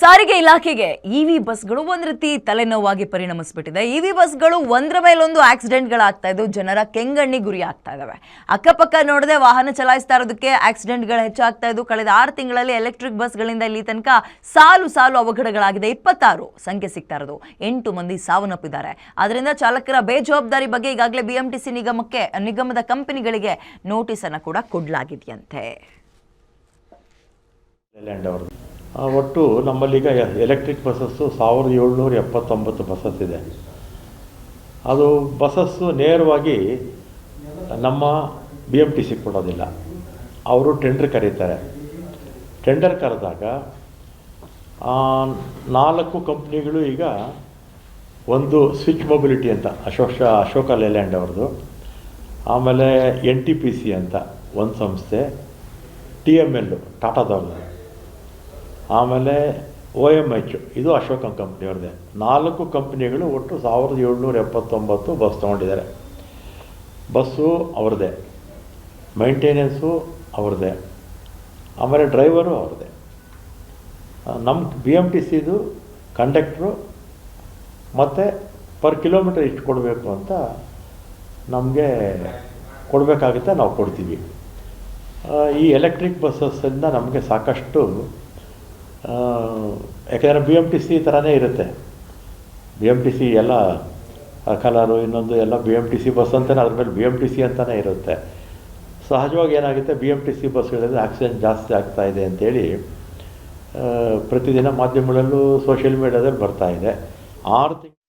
ಸಾರಿಗೆ ಇಲಾಖೆಗೆ ಇವಿ ಬಸ್ಗಳು ಒಂದ್ ರೀತಿ ತಲೆನೋವಾಗಿ ಪರಿಣಮಿಸ್ಬಿಟ್ಟಿದೆ. ಇವಿ ಬಸ್ಗಳು ಒಂದ್ರ ಮೇಲೊಂದು ಆಕ್ಸಿಡೆಂಟ್ಗಳಾಗ್ತಾ ಇದ್ದು ಜನರ ಕೆಂಗಣ್ಣಿ ಗುರಿ ಆಗ್ತಾ ಇದಾವೆ ಅಕ್ಕಪಕ್ಕ ನೋಡದೆ ವಾಹನ ಚಲಾಯಿಸ್ತಾ ಇರೋದಕ್ಕೆ ಆಕ್ಸಿಡೆಂಟ್ಗಳು ಹೆಚ್ಚಾಗ್ತಾ ಇದ್ದು ಕಳೆದ ಆರು ತಿಂಗಳಲ್ಲಿ ಎಲೆಕ್ಟ್ರಿಕ್ ಬಸ್ಗಳಿಂದ ಇಲ್ಲಿ ತನಕ ಸಾಲು ಸಾಲು ಅವಘಡಗಳಾಗಿದೆ. ಇಪ್ಪತ್ತಾರು ಸಂಖ್ಯೆ ಸಿಗ್ತಾ ಇರೋದು. ಎಂಟು ಮಂದಿ ಸಾವನ್ನಪ್ಪಿದ್ದಾರೆ. ಅದರಿಂದ ಚಾಲಕರ ಬೇಜವಾಬ್ದಾರಿ ಬಗ್ಗೆ ಈಗಾಗಲೇ ಬಿಎಂಟಿಸಿ ನಿಗಮಕ್ಕೆ, ನಿಗಮದ ಕಂಪನಿಗಳಿಗೆ ನೋಟಿಸ್ ಅನ್ನು ಕೂಡ ಕೊಡಲಾಗಿದೆಯಂತೆ. ಒಟ್ಟು ನಮ್ಮಲ್ಲೀಗ ಎಲೆಕ್ಟ್ರಿಕ್ ಬಸ್ಸಸ್ಸು ಸಾವಿರದ ಏಳ್ನೂರ ಎಪ್ಪತ್ತೊಂಬತ್ತು ಬಸ್ಸಸ್ ಇದೆ. ಅದು ಬಸ್ಸಸ್ಸು ನೇರವಾಗಿ ನಮ್ಮ ಬಿ ಎಂ ಟಿ ಸಿ ಕೊಡೋದಿಲ್ಲ. ಅವರು ಟೆಂಡರ್ ಕರೀತಾರೆ. ಟೆಂಡರ್ ಕರೆದಾಗ ನಾಲ್ಕು ಕಂಪ್ನಿಗಳು ಈಗ ಒಂದು ಸ್ವಿಚ್ ಮೊಬಿಲಿಟಿ ಅಂತ, ಅಶೋಕ ಅಶೋಕ ಲೇಲ್ಯಾಂಡ್ ಅವ್ರದ್ದು, ಆಮೇಲೆ ಎನ್ ಟಿ ಪಿ ಸಿ ಅಂತ ಒಂದು ಸಂಸ್ಥೆ, ಟಿ ಎಂ ಎಲ್, ಟಾಟಾದವ್ರದ್ದು. ಆಮೇಲೆ ಒ ಎಂ ಎಚ್ ಇದು ಅಶೋಕ ಕಂಪ್ನಿಯವ್ರದ್ದೇ ನಾಲ್ಕು ಕಂಪ್ನಿಗಳು ಒಟ್ಟು ಸಾವಿರದ ಏಳ್ನೂರ ಎಪ್ಪತ್ತೊಂಬತ್ತು ಬಸ್ ತೊಗೊಂಡಿದ್ದಾರೆ. ಬಸ್ಸು ಅವ್ರದ್ದೇ. ಮೈಂಟೆನೆನ್ಸು ಅವ್ರದ್ದೇ. ಆಮೇಲೆ ಡ್ರೈವರು ಅವ್ರದ್ದೇ. ನಮ್ಮ ಬಿ ಎಂ ಟಿ ಸಿದು ಕಂಡಕ್ಟ್ರು ಮತ್ತು ಪರ್ ಕಿಲೋಮೀಟರ್ ಇಷ್ಟು ಕೊಡಬೇಕು ಅಂತ ನಮಗೆ ಕೊಡಬೇಕಾಗುತ್ತೆ, ನಾವು ಕೊಡ್ತೀವಿ. ಈ ಎಲೆಕ್ಟ್ರಿಕ್ ಬಸ್ಸಸ್ಸಿಂದ ನಮಗೆ ಸಾಕಷ್ಟು ಯಾಕೆಂದರೆ ಬಿ ಎಂ ಟಿ ಸಿ ಥರನೇ ಇರುತ್ತೆ. ಬಿ ಎಂ ಟಿ ಸಿ ಎಲ್ಲ ಕಲರು ಇನ್ನೊಂದು ಎಲ್ಲ B M T C bus ಅಂತಲೇ ಅದ್ರ ಮೇಲೆ ಬಿ ಎಂ ಟಿ ಸಿ ಅಂತಲೇ ಇರುತ್ತೆ. ಸಹಜವಾಗಿ ಏನಾಗುತ್ತೆ ಬಿ ಎಂ ಟಿ ಸಿ ಬಸ್ಗಳಲ್ಲಿ ಆಕ್ಸಿಡೆಂಟ್ ಜಾಸ್ತಿ ಆಗ್ತಾ ಇದೆ ಅಂತೇಳಿ ಆ, ಪ್ರತಿದಿನ ಮಾಧ್ಯಮಗಳಲ್ಲೂ ಸೋಷಿಯಲ್ ಮೀಡ್ಯಾದಲ್ಲಿ ಬರ್ತಾ ಇದೆ. ಆರು ತಿಂಗಳು